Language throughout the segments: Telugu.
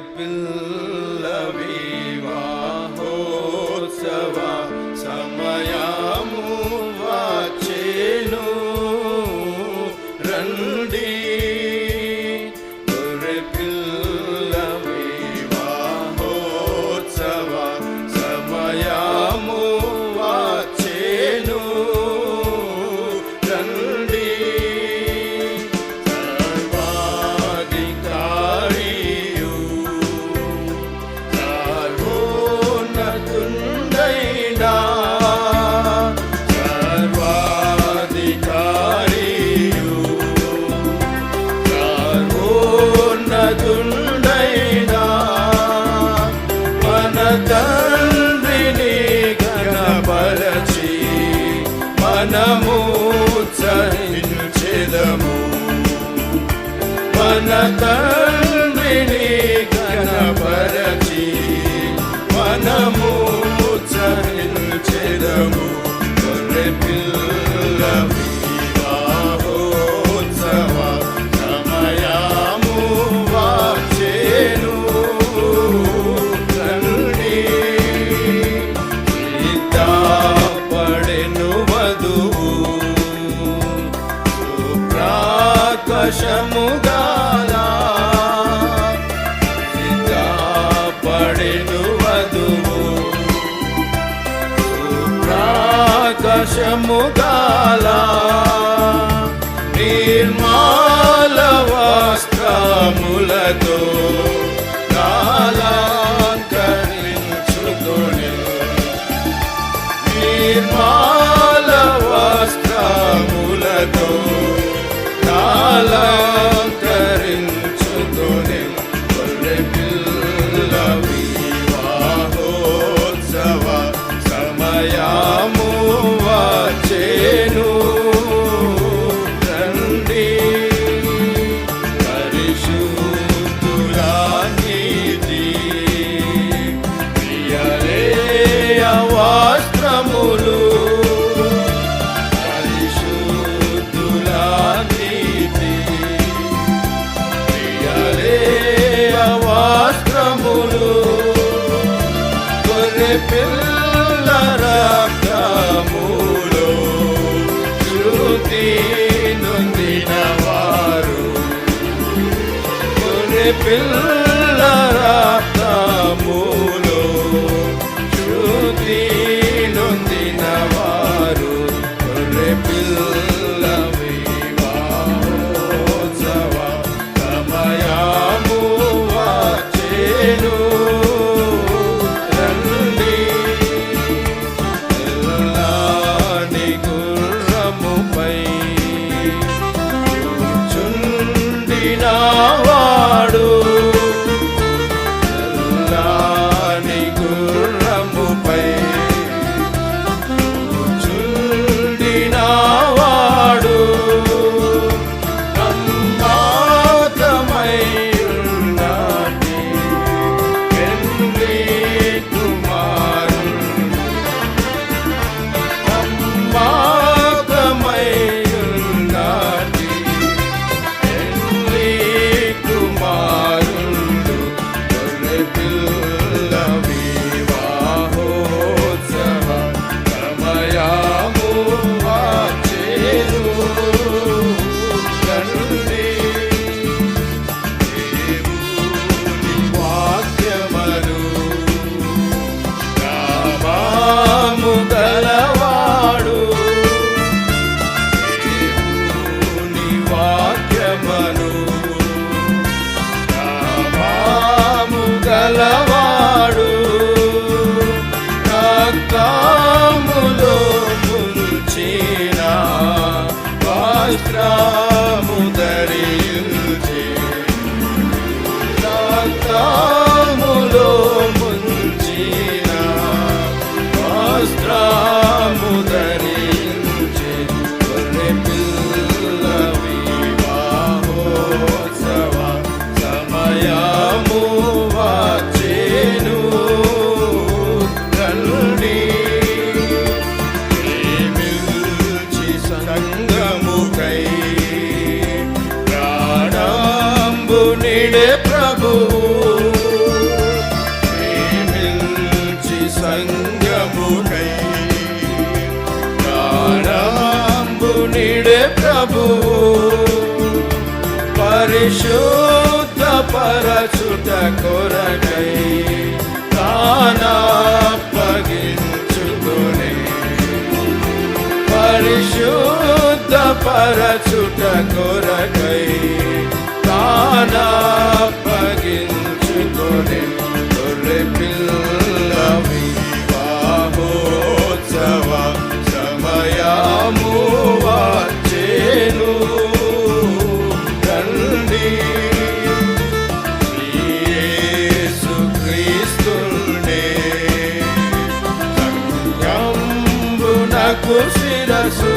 पिल Santa. సుప్రాకశము నిర్మాల వస్త్రములతో గొర్రె సంగముకై. ప్రాణంబు నిడే ప్రభు. ప్రేమించి సంగముకై. ప్రాణంబు నిడే ప్రభు. పరిశుద్ధ పరచుట కొరకై కానా పగిలి పరిశుద్ధ పరచుట కొరకై తానప్పగించుకునే గొర్రె పిల్ల వివాహోత్సవ సమయాము వాచేను రండి. యేసుక్రీస్తునే సంగంబునకు శిరసు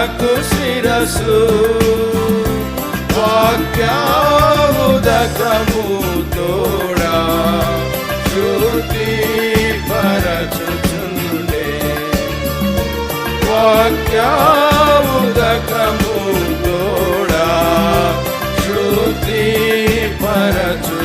సంగంబునకు శిరసు. వాక్యాముదకము తోడా శృతి పరచుచుండే వాక్యాముదకము తోడా శృతి పరచు